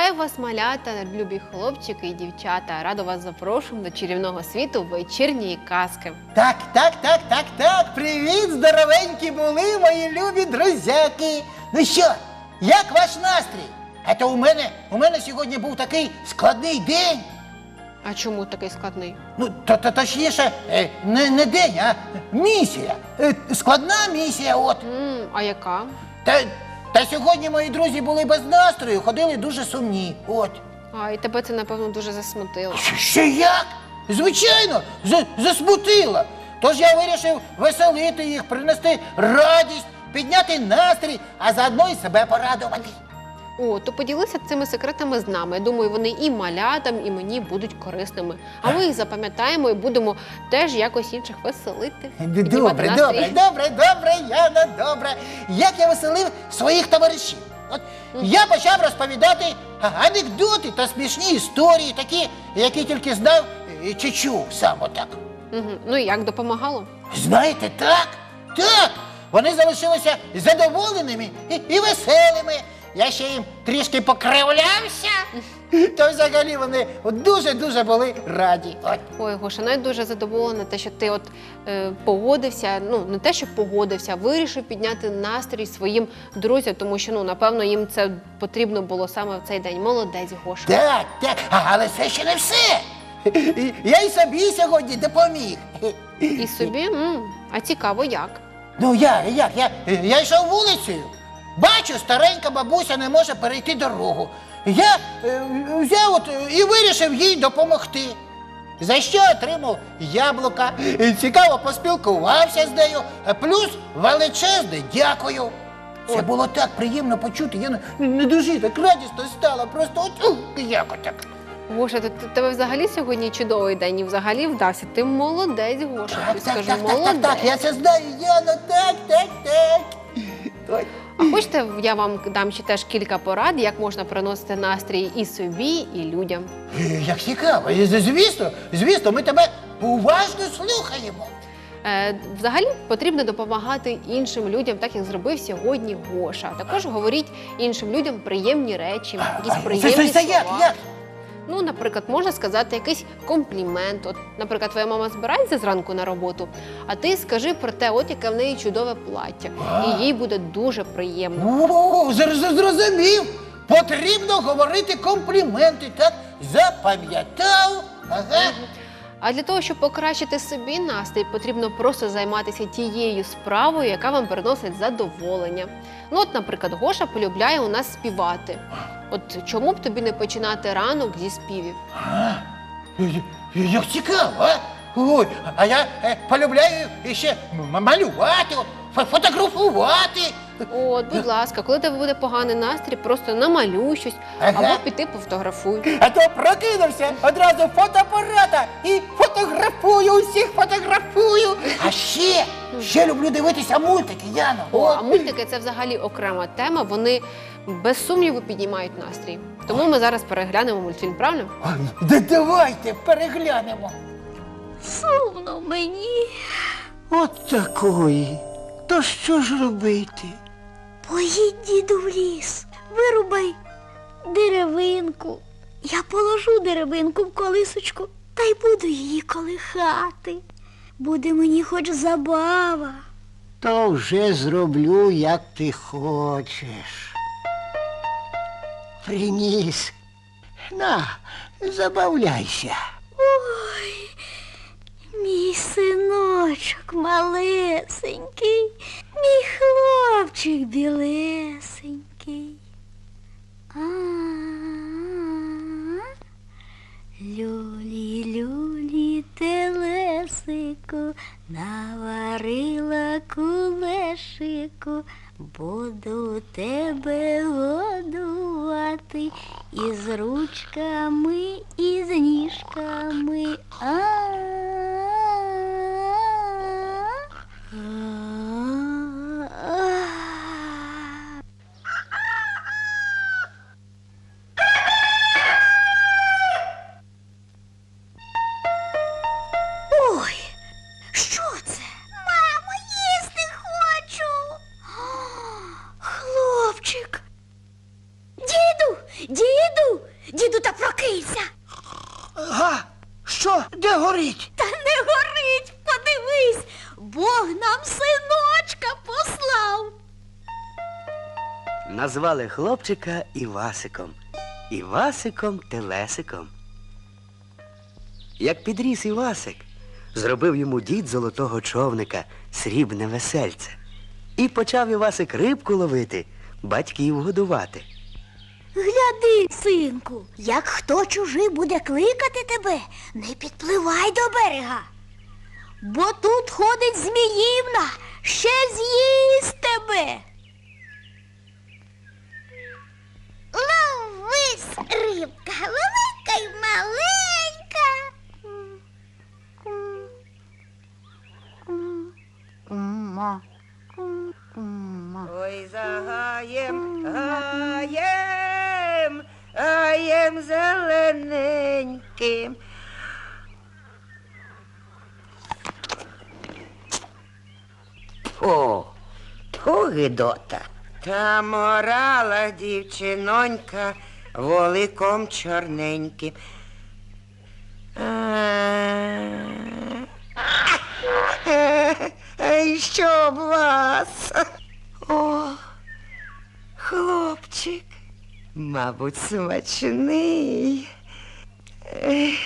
Вітаю вас, малята, любі хлопчики і дівчата. Радо вас запрошуємо до чарівного світу вечірньої казки. Так, так, так, так, так. Привіт, здоровенькі були, мої любі друзяки. Ну що, як ваш настрій? А то у мене, у мене сьогодні був такий складний день. А чому такий складний? Ну, то, то точніше, е, не, не день, а місія. Е, Складна місія, от. м а яка? Та, та сьогодні мої друзі були без настрою, ходили дуже сумні. От. А і тебе це напевно дуже засмутило. Що як? Звичайно, за- засмутила. Тож я вирішив веселити їх, принести радість, підняти настрій, а заодно і себе порадувати. О, то поділися цими секретами з нами. Я думаю, вони і малятам, і мені будуть корисними. А ми їх запам'ятаємо і будемо теж якось інших веселити. Добре, добре, добре, добре, Яна, добре. Як я веселив своїх товаришів? От я почав розповідати анекдоти та смішні історії, такі, які тільки знав е, чи чув сам отак. Ну і як допомагало? Знаєте, так, так. Вони залишилися задоволеними і, і веселими. Я ще їм трішки покривлявся, то взагалі вони дуже-дуже були раді. От. Ой, Гоша, навіть дуже задоволена, те, що ти от е, погодився. Ну не те, що погодився, а вирішив підняти настрій своїм друзям, тому що ну напевно їм це потрібно було саме в цей день. Молодець, Гоша. Так, так, а- але це ще не все. Я й собі сьогодні допоміг. І собі, м, а цікаво, як. Ну як, як? Я, я йшов вулицею. Бачу, старенька бабуся не може перейти дорогу. Я е, взяв от, е, і вирішив їй допомогти. За що отримав яблука, і цікаво поспілкувався з нею, а плюс величезне дякую. Це було так приємно почути. Я не, не дуже так радісно стало. Просто от ух, як отак. Гоша, ти- тебе взагалі сьогодні чудовий день і взагалі вдався. Ти молодець, Гоша. Так, так, скажу, так, так, молодець. так, так, я це знаю, Яно, так, так, так. Ой. А хочете, я вам дам ще теж кілька порад, як можна приносити настрій і собі, і людям. Е, Як цікаво, Е, звісно, звісно, ми тебе уважно слухаємо. Е, взагалі потрібно допомагати іншим людям, так як зробив сьогодні Гоша. Також говоріть іншим людям приємні речі, якісь приємні це, це, це як, слова. як? Ну, наприклад, можна сказати якийсь комплімент. От, наприклад, твоя мама збирається зранку на роботу, а ти скажи про те, от яке в неї чудове плаття, і їй буде дуже приємно. О, зр- зр- зрозумів. Потрібно говорити компліменти, так? Запам'ятав. Ага. А для того, щоб покращити собі настрій, потрібно просто займатися тією справою, яка вам приносить задоволення. Ну, от, наприклад, Гоша полюбляє у нас співати. От чому б тобі не починати ранок зі співів? Як цікаво, а? Ой, а я е, полюбляю ще малювати, фотографувати. От, будь ласка, коли тебе буде поганий настрій, просто намалюй щось Ага. або піти повтографуй. А то прокинувся одразу фотоапарата і фотографую, усіх фотографую. А ще, ще люблю дивитися мультики, Яно. О, а мультики це взагалі окрема тема. Вони без сумніву піднімають настрій. Тому ми зараз переглянемо мультфільм, правильно? Ой, да давайте переглянемо. Сумно мені. От такої. То що ж робити? Поїдь, діду, в ліс, вирубай деревинку. Я положу деревинку в колисочку та й буду її колихати. Буде мені хоч забава. То вже зроблю, як ти хочеш. Приніс. На, забавляйся. Ой, мій синочок малесенький, мій хлопчик білесенький. А, Люлі, люлі, телесику, наварила кулешику, буду тебе годувати із ручками, Діду, діду, та прокинься. Га, що? Де горить? Та не горить, подивись. Бог нам синочка послав. Назвали хлопчика Івасиком. Івасиком Телесиком. Як підріс Івасик, зробив йому дід золотого човника, срібне весельце. І почав Івасик рибку ловити, батьків годувати. Гляди, синку, як хто чужий буде кликати тебе, не підпливай до берега. Бо тут ходить Зміївна, ще з'їсть тебе. Ловись, рибка, велика й маленька. Ой, зелененьким. О, тьфу, гидота. Та морала дівчинонька воликом чорненьким. Що б вас? О, хлопчик, мабуть, смачний. Ех,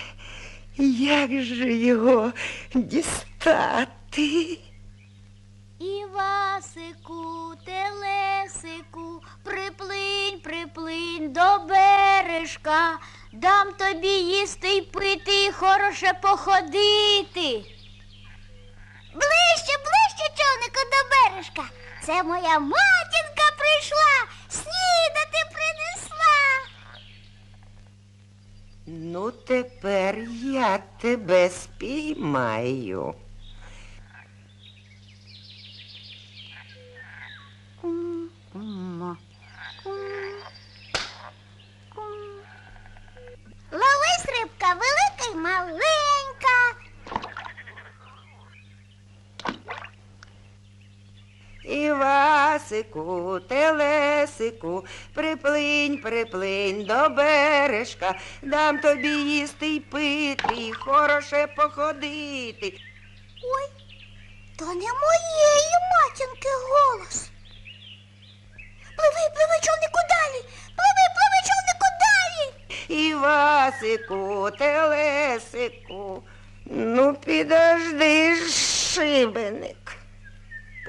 Як же його дістати? Івасику, телесику, приплинь, приплинь до бережка, дам тобі їсти й пити, і хороше походити. Ближче, ближче, човнику, до бережка. Це моя матінка прийшла, снідати Ну, тепер я тебе спіймаю. Ловись, рибка, велика й маленька. Івасику, телесику, приплинь, приплинь до бережка, дам тобі їсти й пити, і хороше походити. Ой, то не моєї матінки голос. Пливи, пливи, човнику далі. Пливи, пливи, човнику далі. Івасику, телесику, ну підожди шибеник.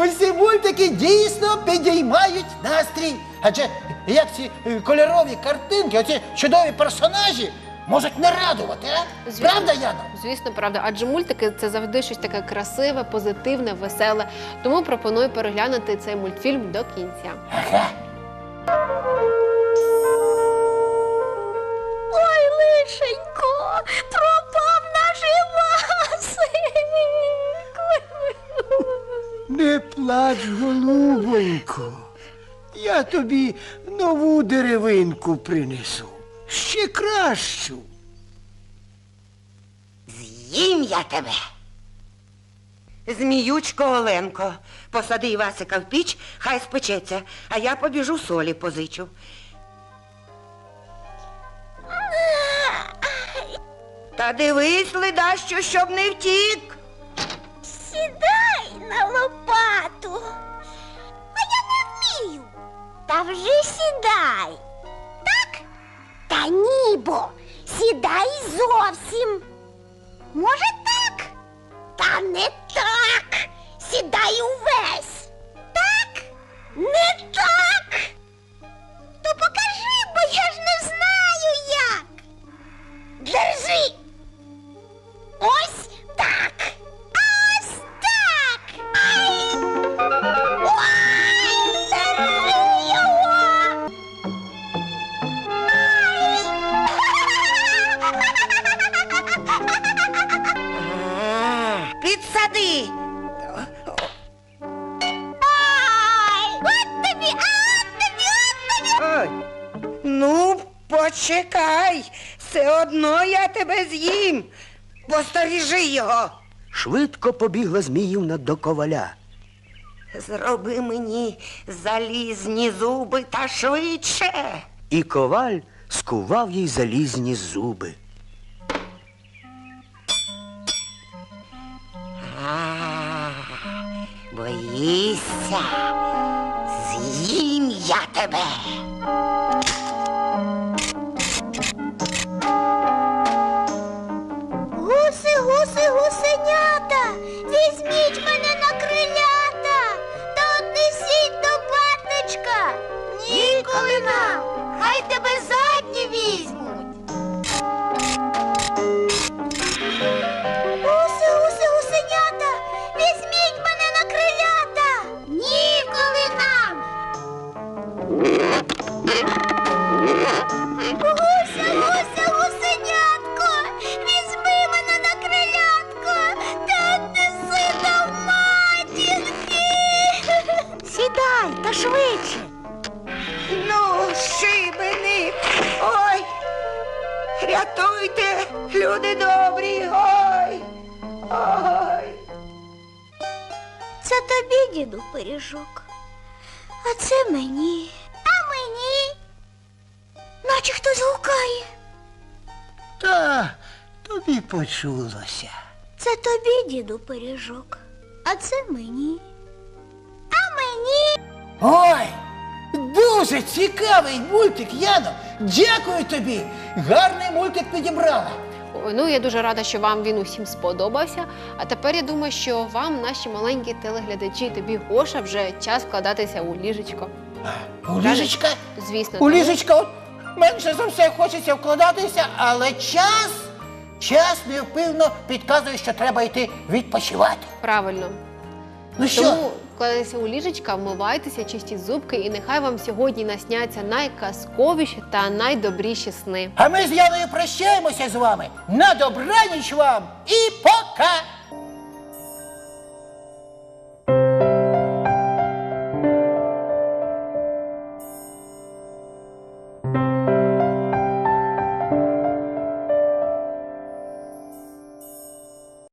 Усі мультики дійсно підіймають настрій. Адже як ці е, кольорові картинки, оці чудові персонажі можуть не радувати, а? Звісно. Правда, Яна? Звісно, правда, адже мультики це завжди щось таке красиве, позитивне, веселе. Тому пропоную переглянути цей мультфільм до кінця. Ой, плач, голубонько. Я тобі нову деревинку принесу. Ще кращу. з'їм я тебе. Зміючко Оленко, посади Івасика в піч, хай спечеться, а я побіжу солі позичу. Та дивись, ледащо, щоб не втік. Сідай на лопату. А я не вмію. Та вже сідай. Так? Та ні, бо сідай зовсім. Може так? Та не так. Сідай увесь. Все одно я тебе з'їм. Посторіжи його. Швидко побігла Зміївна до коваля. Зроби мені залізні зуби та швидше. І коваль скував їй залізні зуби. А, боїшся, з'їм я тебе. Гуси, гусенята, візьміть мене Це тобі, діду, пиріжок. А це мені. А мені. Наче хтось гукає. Та тобі почулося. Це тобі, діду, пиріжок. А це мені. А мені. Ой, дуже цікавий мультик, Яно. Дякую тобі. Гарний мультик підібрала. Ну я дуже рада, що вам він усім сподобався. А тепер я думаю, що вам, наші маленькі телеглядачі, тобі Гоша вже час вкладатися у ліжечко. У ліжечка? Звісно, У ліжечка от менше за все хочеться вкладатися, але час, час невпинно підказує, що треба йти відпочивати. правильно. Ну що, Тому вкладайтеся у ліжечка, вмивайтеся, чистіть зубки, і нехай вам сьогодні насняться найказковіші та найдобріші сни. а ми з Яною прощаємося з вами. На добраніч вам і пока!